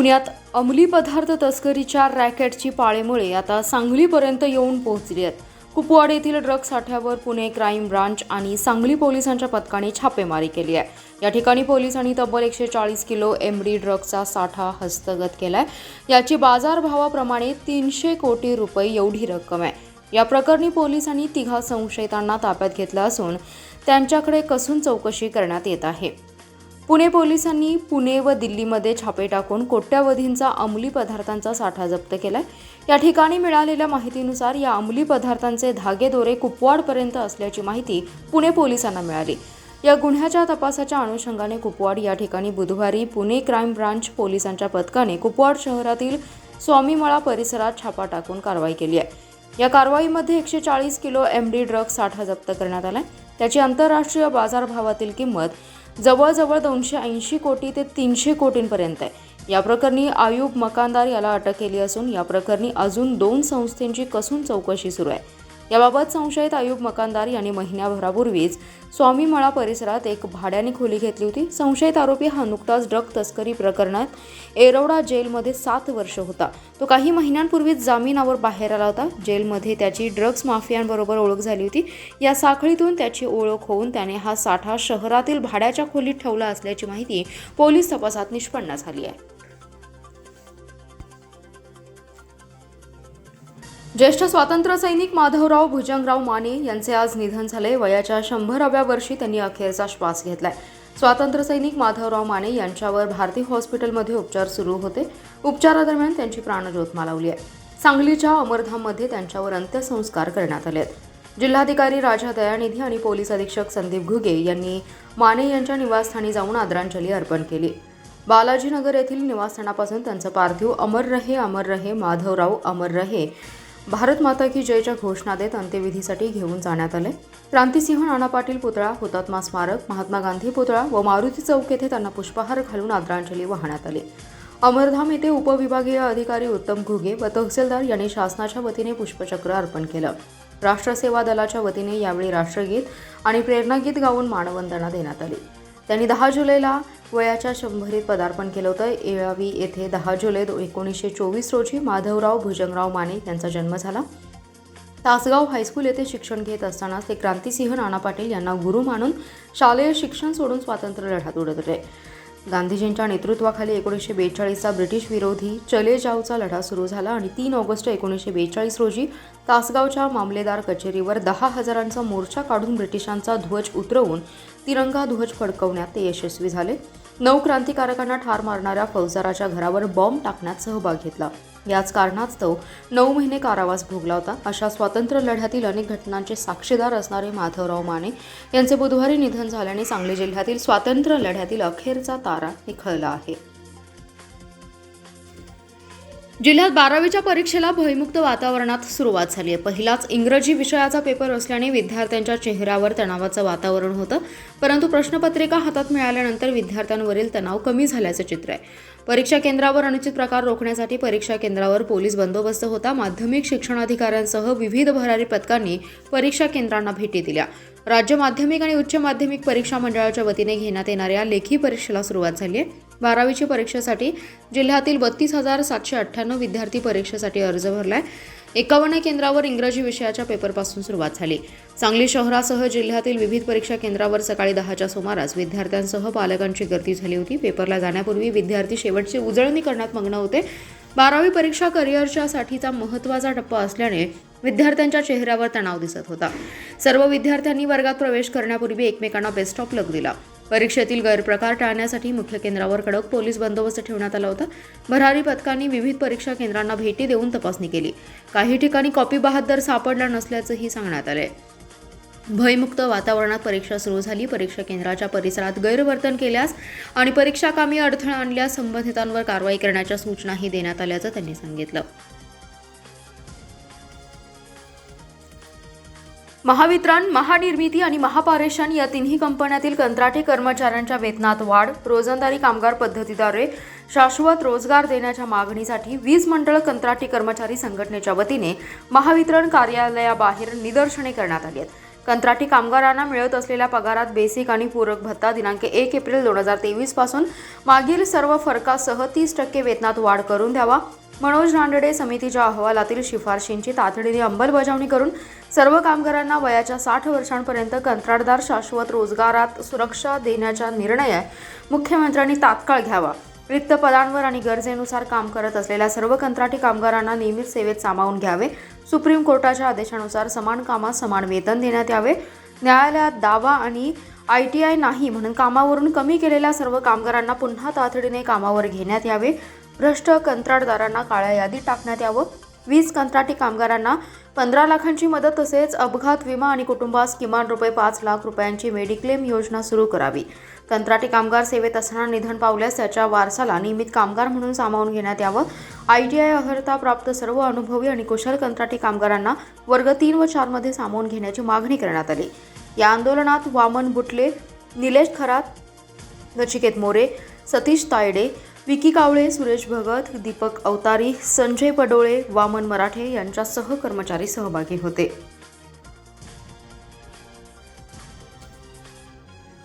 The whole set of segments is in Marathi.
पुण्यात अंमली पदार्थ तस्करीच्या रॅकेटची पाळेमुळे आता सांगलीपर्यंत येऊन पोहोचली आहेत. कुपवाड येथील ड्रग साठ्यावर पुणे क्राईम ब्रांच आणि सांगली पोलिसांच्या पथकाने छापेमारी केली आहे. या ठिकाणी पोलिसांनी तब्बल एकशे चाळीस किलो एम डी ड्रगचा साठा हस्तगत केलाय. याची बाजारभावाप्रमाणे तीनशे कोटी रुपये एवढी रक्कम आहे. या प्रकरणी पोलिसांनी तिघा संशयितांना ताब्यात घेतलं असून त्यांच्याकडे कसून चौकशी करण्यात येत आहे. पुणे पोलिसांनी पुणे व दिल्लीमध्ये छापे टाकून कोट्यावधींचा अंमली पदार्थांचा साठा जप्त केलाय. या ठिकाणी मिळालेल्या माहितीनुसार या अंमली पदार्थांचे धागेदोरे कुपवाडपर्यंत असल्याची माहिती पुणे पोलिसांना मिळाली. या गुन्ह्याच्या तपासाच्या अनुषंगाने कुपवाड या ठिकाणी बुधवारी पुणे क्राईम ब्रांच पोलिसांच्या पथकाने कुपवाड शहरातील स्वामीमळा परिसरात छापा टाकून कारवाई केली आहे. या कारवाईमध्ये एकशे चाळीस किलो एम डी ड्रग साठा जप्त करण्यात आलाय. त्याची आंतरराष्ट्रीय बाजारभावातील किंमत जवळजवळ दोनशे ऐंशी कोटी ते तीनशे कोटींपर्यंत आहे. या प्रकरणी आयुब मकानदार याला अटक केली असून या प्रकरणी अजून दोन संस्थांची कसून चौकशी सुरू आहे. याबाबत संशयित आयुब मकानदार यांनी महिन्याभरापूर्वीच स्वामीमळा परिसरात एक भाड्याने खोली घेतली होती. संशयित आरोपी हा नुकताच ड्रग तस्करी प्रकरणात एरवडा जेलमध्ये सात वर्ष होता. तो काही महिन्यांपूर्वीच जामिनावर बाहेर आला होता. जेलमध्ये त्याची ड्रग्ज माफियांबरोबर ओळख झाली होती. या साखळीतून त्याची ओळख होऊन त्याने हा साठा शहरातील भाड्याच्या खोलीत ठेवला असल्याची माहिती पोलीस तपासात निष्पन्न झाली आहे. ज्येष्ठ स्वातंत्र्य सैनिक माधवराव भुजंगराव माने यांचे आज निधन झाले. वयाच्या शंभराव्या वर्षी त्यांनी अखेरचा श्वास घेतलाय. स्वातंत्र्य सैनिक माधवराव माने यांच्यावर भारती हॉस्पिटलमध्ये उपचार सुरू होते. उपचारादरम्यान त्यांची प्राणज्योत मालवली आहे. सांगलीच्या अमरधाममध्ये त्यांच्यावर अंत्यसंस्कार करण्यात आले आहेत. जिल्हाधिकारी राजा दयानिधी आणि पोलीस अधीक्षक संदीप घुगे यांनी माने यांच्या निवासस्थानी जाऊन आदरांजली अर्पण केली. बालाजीनगर येथील निवासस्थानापासून त्यांचं पार्थिव अमर रहे अमर रहे माधवराव अमर रहे भारत माता की जयच्या घोषणा देत अंत्यविधीसाठी घेऊन जाण्यात आले. क्रांतिसिंह नाना पाटील पुतळा हुतात्मा स्मारक महात्मा गांधी पुतळा व मारुती चौक येथे त्यांना पुष्पहार घालून आदरांजली वाहण्यात आली. अमरधाम येथे उपविभागीय अधिकारी उत्तम घुगे व तहसीलदार यांनी शासनाच्या वतीने पुष्पचक्र अर्पण केलं. राष्ट्रसेवा दलाच्या वतीने यावेळी राष्ट्रगीत आणि प्रेरणागीत गाऊन मानवंदना देण्यात आली. त्यांनी दहा जुलैला वयाच्या शंभरीत पदार्पण केलं होतं. एळावी येथे दहा जुलै एकोणीसशे चोवीस रोजी माधवराव भुजंगराव माने यांचा जन्म झाला. तासगाव हायस्कूल येथे शिक्षण घेत असतानाच ते क्रांतिसिंह नाना पाटील यांना गुरु मानून शालेय शिक्षण सोडून स्वातंत्र्य लढ्यात उडत होते गांधीजींच्या नेतृत्वाखाली एकोणीसशे बेचाळीसचा ब्रिटिश विरोधी चले जावचा लढा सुरू झाला आणि तीन ऑगस्ट एकोणीसशे बेचाळीस रोजी तासगावच्या मामलेदार कचेरीवर दहा हजारांचा मोर्चा काढून ब्रिटिशांचा ध्वज उतरवून तिरंगा ध्वज फडकवण्यात ते यशस्वी झाले. नऊ क्रांतिकारकांना ठार मारणाऱ्या फौजदाराच्या घरावर बॉम्ब टाकण्यात सहभाग घेतला. याच कारणास्तव नऊ महिने कारावास भोगला होता. अशा स्वातंत्र्य लढ्यातील अनेक घटनांचे साक्षीदार असणारे माधवराव माने यांचे बुधवारी निधन झाल्याने सांगली जिल्ह्यातील स्वातंत्र्य लढ्यातील अखेरचा तारा निखळला आहे. जिल्ह्यात बारावीच्या परीक्षेला भयमुक्त वातावरणात सुरुवात झाली आहे. पहिलाच इंग्रजी विषयाचा पेपर असल्याने विद्यार्थ्यांच्या चेहऱ्यावर तणावाचं वातावरण होतं. परंतु प्रश्नपत्रिका हातात मिळाल्यानंतर विद्यार्थ्यांवरील तणाव कमी झाल्याचं चित्र आहे. परीक्षा केंद्रावर अनुचित प्रकार रोखण्यासाठी परीक्षा केंद्रावर पोलीस बंदोबस्त होता. माध्यमिक शिक्षणाधिकाऱ्यांसह विविध भरारी पथकांनी परीक्षा केंद्रांना भेटी दिल्या. राज्य माध्यमिक आणि उच्च माध्यमिक परीक्षा मंडळाच्या वतीने घेण्यात येणाऱ्या लेखी परीक्षेला सुरुवात झाली आहे. बारावीच्या परीक्षेसाठी जिल्ह्यातील बत्तीस हजार सातशे अठ्ठ्याण्णव विद्यार्थी परीक्षेसाठी अर्ज भरलाय. एकावन्न केंद्रावर इंग्रजी विषयाच्या पेपरपासून सुरुवात झाली. सांगली शहरासह जिल्ह्यातील विविध परीक्षा केंद्रावर सकाळी दहाच्या सुमारास विद्यार्थ्यांसह पालकांची गर्दी झाली होती. पेपरला जाण्यापूर्वी विद्यार्थी शेवटची उजळणी करण्यात मग्न होते. बारावी परीक्षा करिअरच्या साठीचा महत्त्वाचा टप्पा असल्याने विद्यार्थ्यांच्या चेहऱ्यावर तणाव दिसत होता. सर्व विद्यार्थ्यांनी वर्गात प्रवेश करण्यापूर्वी एकमेकांना बेस्ट ऑफ लक दिला. परीक्षेतील गैरप्रकार टाळण्यासाठी मुख्य केंद्रावर कडक पोलीस बंदोबस्त ठेवण्यात आला होता. भरारी पथकांनी विविध परीक्षा केंद्रांना भेटी देऊन तपासणी केली. काही ठिकाणी कॉपी बहादर सापडला नसल्याचंही सांगण्यात आलंय. भयमुक्त वातावरणात परीक्षा सुरू झाली. परीक्षा केंद्राच्या परिसरात गैरवर्तन केल्यास आणि परीक्षा कामी अडथळा आणल्यास संबंधितांवर कारवाई करण्याच्या सूचनाही देण्यात आल्याचं त्यांनी सांगितलं. महावितरण महानिर्मिती आणि महापारेषण या तिन्ही कंपन्यातील कंत्राटी कर्मचाऱ्यांच्या वेतनात वाढ रोजंदारी कामगार पद्धतीद्वारे शाश्वत रोजगार देण्याच्या मागणीसाठी वीज मंडळ कंत्राटी कर्मचारी संघटनेच्या वतीने महावितरण कार्यालयाबाहेर निदर्शने करण्यात आली आहेत. कंत्राटी कामगारांना मिळत असलेल्या पगारात बेसिक आणि पूरक भत्ता दिनांक एक एप्रिल दोन हजार तेवीसपासून मागील सर्व फरकासह तीस टक्के वेतनात वाढ करून द्यावा. मनोज रानडे समितीच्या अहवालातील शिफारशींची तातडीने अंमलबजावणी करून सर्व कामगारांना वयाच्या साठ वर्षांपर्यंत कंत्राटदार शाश्वत रोजगारात सुरक्षा देण्याचा निर्णय मुख्यमंत्र्यांनी तात्काळ घ्यावा. रिक्त पदांवर आणि गरजेनुसार काम करत असलेल्या सर्व कंत्राटी कामगारांना नियमित सेवेत सामावून घ्यावे. सुप्रीम कोर्टाच्या आदेशानुसार समान कामात समान वेतन देण्यात यावे. न्यायालयात दावा आणि आय टी आय नाही म्हणून कामावरून कमी केलेल्या सर्व कामगारांना पुन्हा तातडीने कामावर घेण्यात यावे. भ्रष्ट कंत्राटदारांना काळ्या यादीत टाकण्यात यावं. वीज कंत्राटी कामगारांना पंधरा लाखांची मदत तसेच अपघात विमा आणि कुटुंबास किमान रुपये पाच लाख रुपयांची मेडिक्लेम योजना सुरू करावी. कंत्राटी कामगार सेवेत असताना निधन पावल्यास त्याच्या वारसाला नियमित कामगार म्हणून सामावून घेण्यात यावं. आय टी आय अर्हता प्राप्त सर्व अनुभवी आणि कुशल कंत्राटी कामगारांना वर्ग तीन व चारमध्ये सामावून घेण्याची मागणी करण्यात आली. या आंदोलनात वामन बुटले निलेश खरात नचिकेत मोरे सतीश तायडे विकी कावळे सुरेश भगत दीपक अवतारी संजय पडोळे वामन मराठे यांच्यासह कर्मचारी सहभागी होते.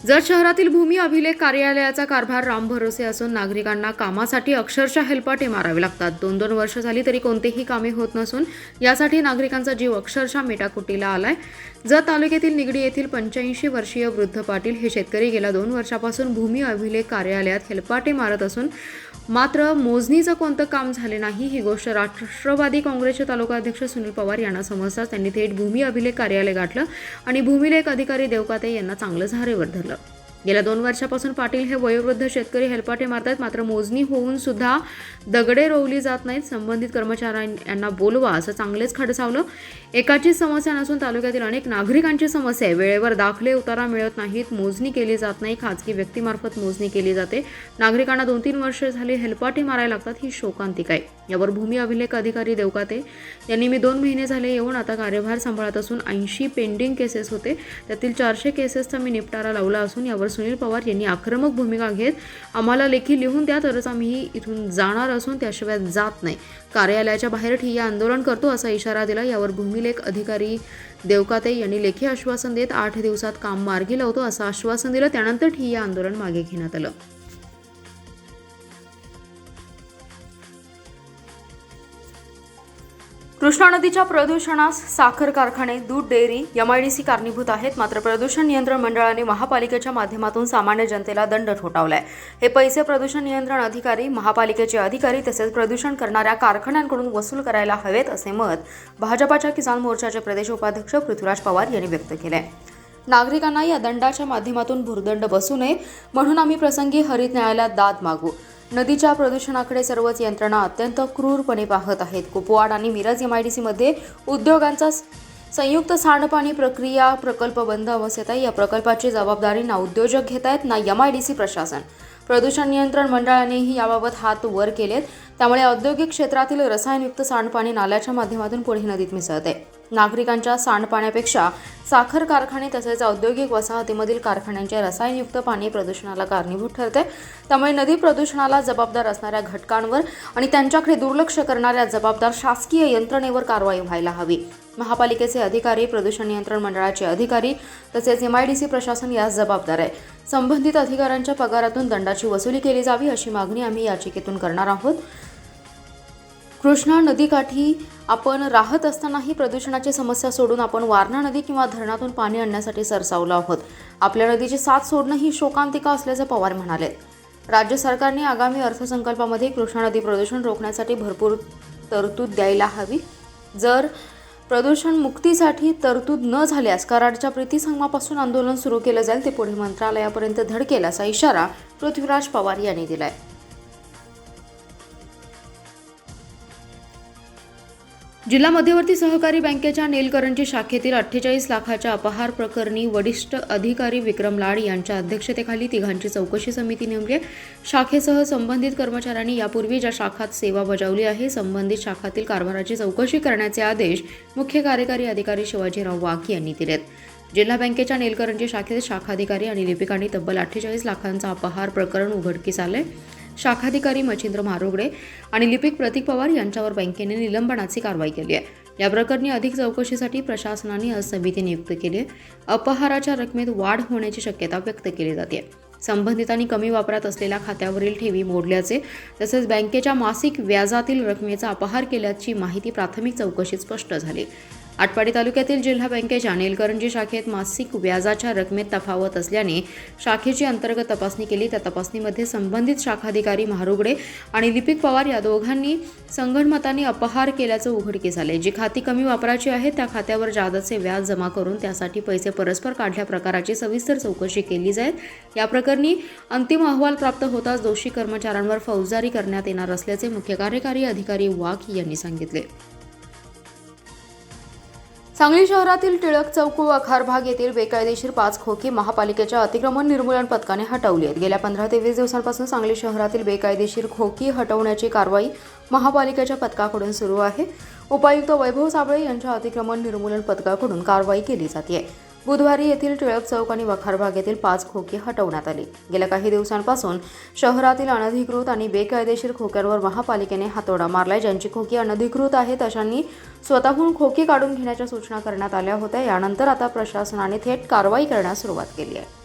जत शहरातील भूमी अभिलेख कार्यालयाचा कारभार रामभरोसे असून नागरिकांना कामासाठी अक्षरशः हेलपाटे मारावे लागतात. दोन दोन वर्ष झाली तरी कोणतेही कामे होत नसून यासाठी नागरिकांचा जीव अक्षरशः मेटाकुटीला आलाय. जत तालुक्यातील निगडी येथील पंच्याऐंशी वर्षीय वृद्ध पाटील हे शेतकरी गेल्या दोन वर्षापासून भूमी अभिलेख कार्यालयात हेलपाटे मारत असून मात्र मोजणीचं कोणतं काम झाले नाही ही गोष्ट राष्ट्रवादी काँग्रेसचे तालुकाध्यक्ष सुनील पवार यांना समजताच त्यांनी थेट भूमी अभिलेख कार्यालय गाठलं आणि भूमिलेख अधिकारी देवकाते यांना चांगलं झारेवर धरलं. गेल्या दोन वर्षापासून पाटील हे वयोवृद्ध शेतकरी हेलपाटे मारतात. मात्र मोजणी होऊन सुद्धा दगडे रोवली जात नाहीत. संबंधित कर्मचाऱ्यांना बोलवा असं चांगलेच खडसावलं. एकाचीच समस्या नसून तालुक्यातील अनेक नागरिकांची समस्या आहे. वेळेवर दाखले उतारा मिळत नाहीत. मोजणी केली जात नाही. खाजगी व्यक्तीमार्फत मोजणी केली जाते. नागरिकांना दोन तीन वर्ष झाली हेलपाटे मारायला लागतात. ही शोकांतिक आहे. यावर भूमी अभिलेख अधिकारी देवकाते यांनी मी दोन महिने झाले येऊन आता कार्यभार सांभाळत असून ऐंशी पेंडिंग केसेस होते. त्यातील चारशे केसेसचा मी निपटारा लावला असून यावर सुनील पवार यांनी आक्रमक भूमिका घेत आम्हाला लेखी लिहून द्या तरच आम्ही इथून जाणार असून त्याशिवाय जात नाही. कार्यालयाच्या बाहेर ठिय्या आंदोलन करतो असा इशारा दिला. यावर भूमिलेख अधिकारी देवकाते यांनी लेखी आश्वासन देत आठ दिवसात काम मार्गी लावतो असं आश्वासन दिलं. त्यानंतर ठिय्या आंदोलन मागे घेण्यात आलं. कृष्णा नदीच्या प्रदूषणास साखर कारखाने दूध डेअरी एमआयडीसी कारणीभूत आहेत. मात्र प्रदूषण नियंत्रण मंडळाने महापालिकेच्या माध्यमातून सामान्य जनतेला दंड ठोठावलाय. हे पैसे प्रदूषण नियंत्रण अधिकारी महापालिकेचे अधिकारी तसेच प्रदूषण करणाऱ्या कारखान्यांकडून वसूल करायला हवेत असे मत भाजपाच्या किसान मोर्चाचे प्रदेश उपाध्यक्ष पृथ्वीराज पवार यांनी व्यक्त केले नागरिकांना या दंडाच्या माध्यमातून भुर्दंड बसू नये म्हणून आम्ही प्रसंगी हरित न्यायालयात दाद मागू. नदीच्या प्रदूषणाकडे सर्वच यंत्रणा अत्यंत क्रूरपणे पाहत आहेत. कुपवाड आणि मिरज एमआयडीसीमध्ये उद्योगांचा संयुक्त सांडपाणी प्रक्रिया प्रकल्प बंद अवस्थेत आहे या प्रकल्पाची जबाबदारी ना उद्योजक घेत आहेत ना एमआयडीसी प्रशासन. प्रदूषण नियंत्रण मंडळानेही याबाबत हात वर केलेत. त्यामुळे औद्योगिक क्षेत्रातील रसायनयुक्त सांडपाणी नाल्याच्या माध्यमातून पुढे नदीत मिसळत. आहे नागरिकांच्या सांडपाण्यापेक्षा साखर कारखाने तसेच औद्योगिक वसाहतीमधील कारखान्यांचे रसायनयुक्त पाणी प्रदूषणाला कारणीभूत ठरते. त्यामुळे नदी प्रदूषणाला जबाबदार असणाऱ्या घटकांवर आणि त्यांच्याकडे दुर्लक्ष करणाऱ्या जबाबदार शासकीय यंत्रणेवर कारवाई व्हायला हवी. महापालिकेचे अधिकारी प्रदूषण नियंत्रण मंडळाचे अधिकारी तसेच एम आय डी सी प्रशासन यास जबाबदार आहे. संबंधित अधिकाऱ्यांच्या पगारातून दंडाची वसुली केली जावी अशी मागणी आम्ही याचिकेतून करणार आहोत. कृष्णा नदीकाठी आपण राहत असतानाही प्रदूषणाची समस्या सोडून आपण वारणा नदी किंवा धरणातून पाणी आणण्यासाठी सरसावलो आहोत. आपल्या नदीची साथ सोडणं ही शोकांतिका असल्याचं पवार म्हणाले. राज्य सरकारने आगामी अर्थसंकल्पामध्ये कृष्णा नदी प्रदूषण रोखण्यासाठी भरपूर तरतूद द्यायला हवी. जर प्रदूषण मुक्तीसाठी तरतूद न झाल्यास कराडच्या प्रीतीसंगमापासून आंदोलन सुरू केलं जाईल ते पुढे मंत्रालयापर्यंत धडकेल असा इशारा पृथ्वीराज पवार यांनी दिलाय. जिल्हा मध्यवर्ती सहकारी बँकेच्या नीलकरंजी शाखेतील अठ्ठेचाळीस लाखाच्या अपहार प्रकरणी वरिष्ठ अधिकारी विक्रम लाड यांच्या अध्यक्षतेखाली तिघांची चौकशी समिती नेमली आहे. शाखेसह संबंधित कर्मचाऱ्यांनी यापूर्वी ज्या शाखात सेवा बजावली आहे संबंधित शाखातील कारभाराची चौकशी करण्याचे आदेश मुख्य कार्यकारी अधिकारी शिवाजीराव वाघ यांनी दिलेत जिल्हा बँकेच्या नीलकरंजी शाखेत शाखाधिकारी आणि लिपिकांनी तब्बल अठ्ठेचाळीस लाखांचा अपहार प्रकरण उघडकीस आलंय शाखाधिकारी मच्छिंद्र मारोगडे आणि लिपिक प्रतीक पवार यांच्यावर बँकेने निलंबनाची कारवाई केली आहे. या प्रकरणी अधिक चौकशीसाठी प्रशासनाने आज समिती नियुक्त केली आहे. अपहाराच्या रकमेत वाढ होण्याची शक्यता व्यक्त केली जाते. संबंधितांनी कमी वापरात असलेल्या खात्यावरील ठेवी मोडल्याचे तसेच बँकेच्या मासिक व्याजातील रकमेचा अपहार केल्याची माहिती प्राथमिक चौकशीत स्पष्ट झाली. आटपाडी तालुक्यातील जिल्हा बँकेच्या नेलकरंजी शाखेत मासिक व्याजाच्या रकमेत तफावत असल्याने शाखेची अंतर्गत तपासणी केली. त्या तपासणीमध्ये संबंधित शाखाधिकारी महारुगडे आणि लिपिक पवार या दोघांनी संगणमताने अपहार केल्याचं उघडकीस आले जी खाती कमी वापराची आहेत त्या खात्यावर जादाचे व्याज जमा करून त्यासाठी पैसे परस्पर काढल्या प्रकाराची सविस्तर चौकशी केली जाईल. या प्रकरणी अंतिम अहवाल प्राप्त होताच दोषी कर्मचाऱ्यांवर फौजदारी करण्यात येणार असल्याचे मुख्य कार्यकारी अधिकारी वाघ यांनी सांगितले. सांगली शहरातील टिळक चौक व अखार भाग येथील बेकायदेशीर पाच खोकी महापालिकेच्या अतिक्रमण निर्मूलन पथकाने हटवली आहेत. गेल्या पंधरा ते वीस दिवसांपासून सांगली शहरातील बेकायदेशीर खोकी हटवण्याची कारवाई महापालिकेच्या पथकाकडून सुरू आहे. उपायुक्त वैभव साबळे यांच्या अतिक्रमण निर्मूलन पथकाकडून कारवाई केली जाते. बुधवारी येथील टिळक चौक आणि वखारबाग येथील पाच खोकी हटवण्यात आली. गेल्या काही दिवसांपासून शहरातील अनधिकृत आणि बेकायदेशीर खोक्यांवर महापालिकेने हातोडा मारलाय. ज्यांची खोकी अनधिकृत आहेत अशांनी स्वतःहून खोकी काढून घेण्याच्या सूचना करण्यात आल्या होत्या. यानंतर आता प्रशासनाने थेट कारवाई करण्यास सुरुवात केली आहे.